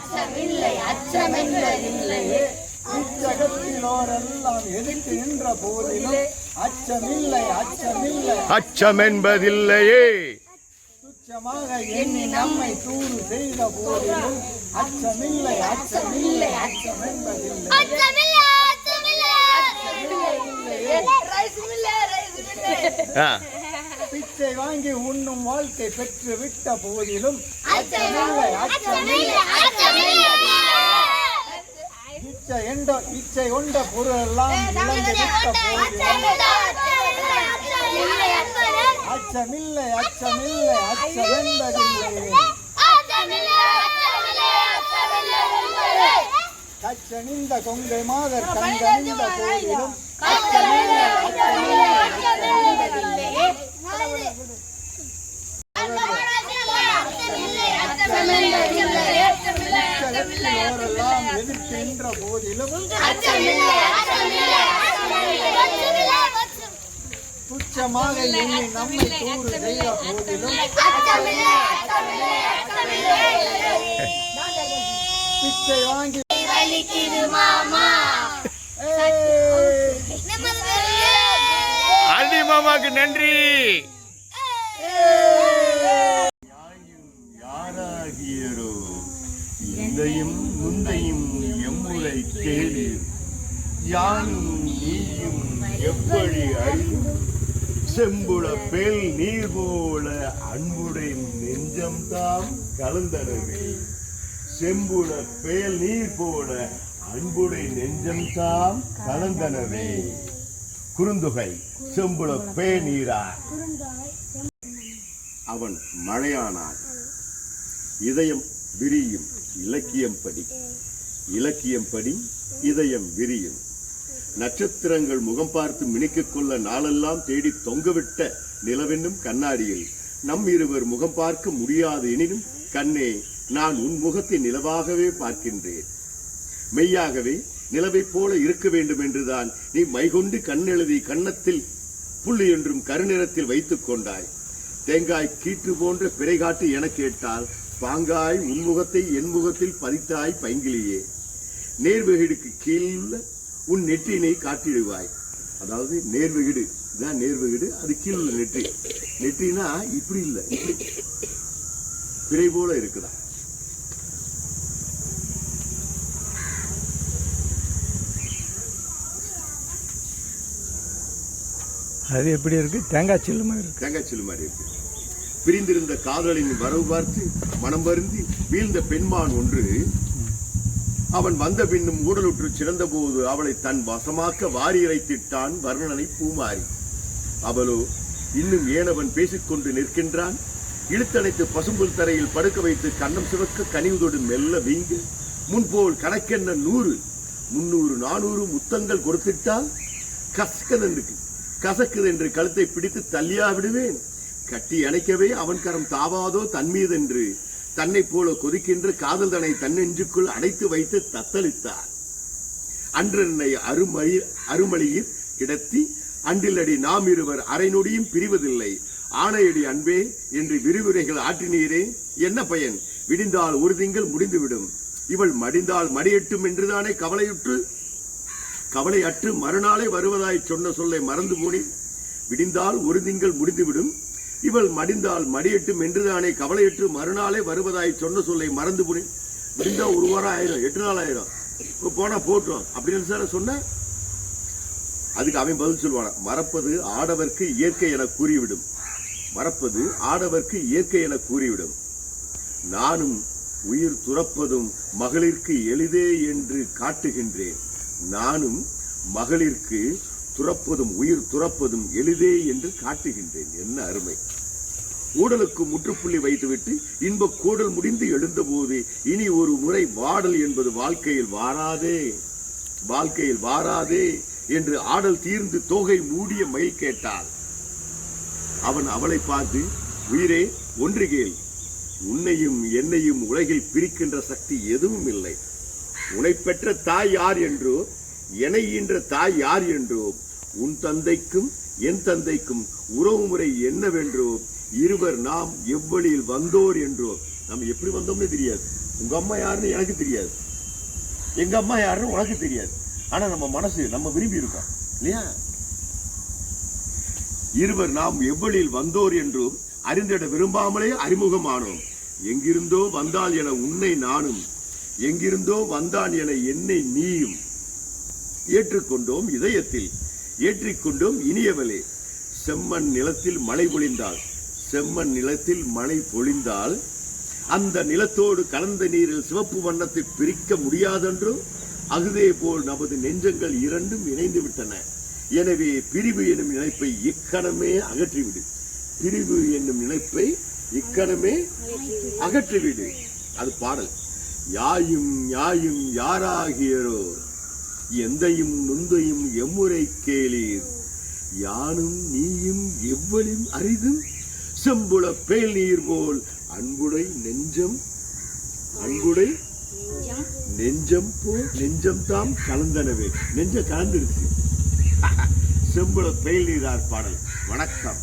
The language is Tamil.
அச்சமில்லை அச்சமென்பதில்லையே இச்சகத்திலோரெல்லாம் எதிர்த்து நின்ற போதிலும் அச்சமில்லை. அச்சமில்லை அச்சம் என்பதில்லையே துச்சமாக எண்ணி நம்மை தூது செய்த போதிலும் அச்சமில்லை அச்சமில்லை அச்சம் என்பதில்லை அச்சமில்லை. அச்சமில்லை அச்சமில்லை. பிச்சை வாங்கி உண்ணும் வாழ்க்கை பெற்று விட்ட போதிலும் அச்சமில்லை அச்சமில்லை அச்சமில்லை இச்சை எண்ட இச்சை கொண்ட பொருள் அச்சமில்லை அச்சமில்லை அச்சம் கச்சனிந்த கொங்கை மாதர் கண்கணிந்த போதிலும் இச்சகத்திலோரெல்லாம் எதிர்த்து போதிலும் துச்சமாக எண்ணி நம்மை தூறு செய்த போதிலும் பிச்சை வாங்கி மாமா ஏய், மாமாக்கு நன்றி சொல்லை கேளீர் யானும் நீயும் எப்படி அறிந்து செம்புல பேல் நீர் போல அன்புடை நெஞ்சம் தாம் கலந்தனவே செம்புல பேல் நீர் போல அன்புடை நெஞ்சம் தாம் கலந்தனவே. குறுந்துகை செம்புல பே நீரார் அவன் மழையானான். இதயம் விரியும் இலக்கியம் படி. இலக்கியம் படி இதயம் விரியும். நட்சத்திரங்கள் முகம் பார்த்து மினுக்கிக் கொள்ள நாளெல்லாம் தேடி தொங்கவிட்ட நிலவென்னும் கண்ணாடியில் நம் இருவர் முகம் பார்க்க முடியாது எனினும் கண்ணே நான் உன் முகத்தை நிலவாகவே பார்க்கின்றேன். மெய்யாகவே நிலவைப் போல இருக்க வேண்டும் என்றுதான் நீ மைகொண்டு கண்ணெழுதி கன்னத்தில் புள்ளி என்றும் கருநிறத்தில் வைத்துக் கொண்டாய். தேங்காய் கீற்று போன்ற பிறை காட்டு என கேட்டால் பாங்காய் உன்முகத்தை என் முகத்தில் பதித்தாய் பைங்கிலியே. நேர்வகிடுக்கு கீழ் உன் நெற்றினை காட்டிடுவாய். அதாவது நேர்வகிடு இதான் நேர்வகிடு அது கீழ் உள்ள நெற்றி. நெற்றினா இப்படி இல்லை பிறை போல இருக்குதா? அது எப்படி இருக்கு? தேங்காய் சில்லு மாதிரி இருக்கு. தேங்காய்ச்சில் மாதிரி இருக்கு. பிரிந்திருந்த காதலின் வரவு பார்த்து மனம் வருந்தி வீழ்ந்த பெண்மான் ஒன்று அவன் வந்த பின்னும் ஊடலுற்று சிறந்த போது அவளை தன் வசமாக்க வாரி இறைத்திட்டான் வர்ணனை பூமாரி. அவளோ இன்னும் ஏனவன் பேசிக்கொண்டு நிற்கின்றான்? இழுத்தணைத்து பசும்புல் தரையில் படுக்க வைத்து கண்ணம் சிவக்க கனிவுதோடு மெல்ல வீங்கு. முன்போல் கணக்கென்ன நூறு? முன்னூறு நானூறு முத்தங்கள் கொடுத்துட்டால்? கசக்குது என்று கசக்குது என்று கழுத்தை பிடித்து தள்ளியா விடுவேன். கட்டி அணைக்கவே அவன் கரம் தாவாதோ தன்மீதென்று தன்னை போல கொதிக்கின்ற காதல் தனை தன்னெஞ்சுக்குள் அடைத்து வைத்து தத்தளித்தார். அன்றென்னை அருமழி அருமளியில் கிடத்தி அன்றிலடி நாம் இருவர் அரை நொடியும் பிரிவதில்லை. ஆணையடி அன்பே என்று விரிவுரைகள் ஆற்றினீரே. என்ன பயன்? விடிந்தால் ஒரு திங்கள் முடிந்துவிடும். இவள் மடிந்தால் மடியட்டும் என்றுதானே கவலையுற்று? கவலையற்று மறுநாளை மறுநாளே வருவதாய் சொன்ன சொல்லை மறந்து போனி விடிந்தால் ஒரு திங்கள் முடிந்துவிடும். இவள் மடிந்தால் மடியட்டும் என்றுதானே கவலையற்று மறுநாளே வருவதாய் சொன்ன சொல்லை மறந்து போனேன் விடிந்தா ஒரு வாரம் ஆயிரும் எட்டு நாள் ஆயிரும். இப்போ போனா போட்டோம் அப்படின்னு சார் சொன்ன? அதுக்கு அவன் பதில் சொல்லுவான மறப்பது ஆடவர்க்கு இயற்கை என கூறிவிடும். மறப்பது ஆடவர்க்கு இயற்கை என கூறிவிடும். நானும் உயிர் துறப்பதும் மகளிர்க்கு எளிதே என்று காட்டுகின்றேன். நானும் மகளிர்க்கு துறப்பதும் உயிர் துறப்பதும் எளிதே என்று காட்டுகின்றேன். என்ன அருமை. ஊடலுக்கு முற்றுப்புள்ளி வைத்துவிட்டு இன்ப கூடல் முடிந்து எழுந்தபோது இனி ஒரு முறை வாடல் என்பது வாழ்க்கையில் வாராதே வாழ்க்கையில் வாராதே என்று ஆடல் தீர்ந்து தோகை மூடிய மயில் கேட்டாள். அவன் அவளை பார்த்து உயிரே ஒன்று கேள் உன்னையும் என்னையும் உலகில் பிரிக்கின்ற சக்தி எதுவும் இல்லை. உனை பெற்ற தாய் யார் என்றோ என்னை ஈன்ற தாய் யார் என்றோ உன் தந்தைக்கும் என் தந்தைக்கும் உறவு முறை என்னவென்றோ இருவர் நாம் எவ்வழியில் வந்தோர் என்றோ. நம்ம எப்படி வந்தோம்னு தெரியாது. உங்க அம்மா யாருன்னு எனக்கு தெரியாது. எங்க அம்மா யாருன்னு உனக்கு தெரியாது. ஆனா நம்ம மனசு நம்ம விரும்பி இருக்கோம். இல்லையா? இருவர் நாம் எவ்வளில் வந்தோர் என்றும் அறிந்திட விரும்பாமலே அறிமுகமானோம். எங்கிருந்தோ வந்தால் என உன்னை நானும் எங்கிருந்தோ வந்தான் என என்னை நீயும் ஏற்றுக்கொண்டோம் இதயத்தில். ஏற்றிக்கொண்டோம் இனியவளே. செம்மண் நிலத்தில் மழை பொழிந்தால் செம்மண் நிலத்தில் மழை பொழிந்தால் அந்த நிலத்தோடு கலந்த நீரில் சிவப்பு வண்ணத்தை பிரிக்க முடியாதென்றும் அகுதே போல் நமது நெஞ்சங்கள் இரண்டும் இணைந்து விட்டன எனவே பிரிவு என்னும் நினைப்பை இக்கணமே அகற்றிவிடு. பிரிவு என்னும் நினைப்பை இக்கணமே அகற்றிவிடு. அது பாடல். யாயும் யாயும் யாராகியரோ எந்தையும் நுந்தையும் எம்முறை கேளீர். யானும் நீயும் எவ்வளின் அரிதும் செம்புல பேல் நீர் போல் அன்புடை நெஞ்சம் அன்புடை நெஞ்சம் போல் நெஞ்சம் தாம் கலந்தனவே. நெஞ்ச கலந்துருச்சு செம்புல பேல் நீரார் பாடல். வணக்கம்.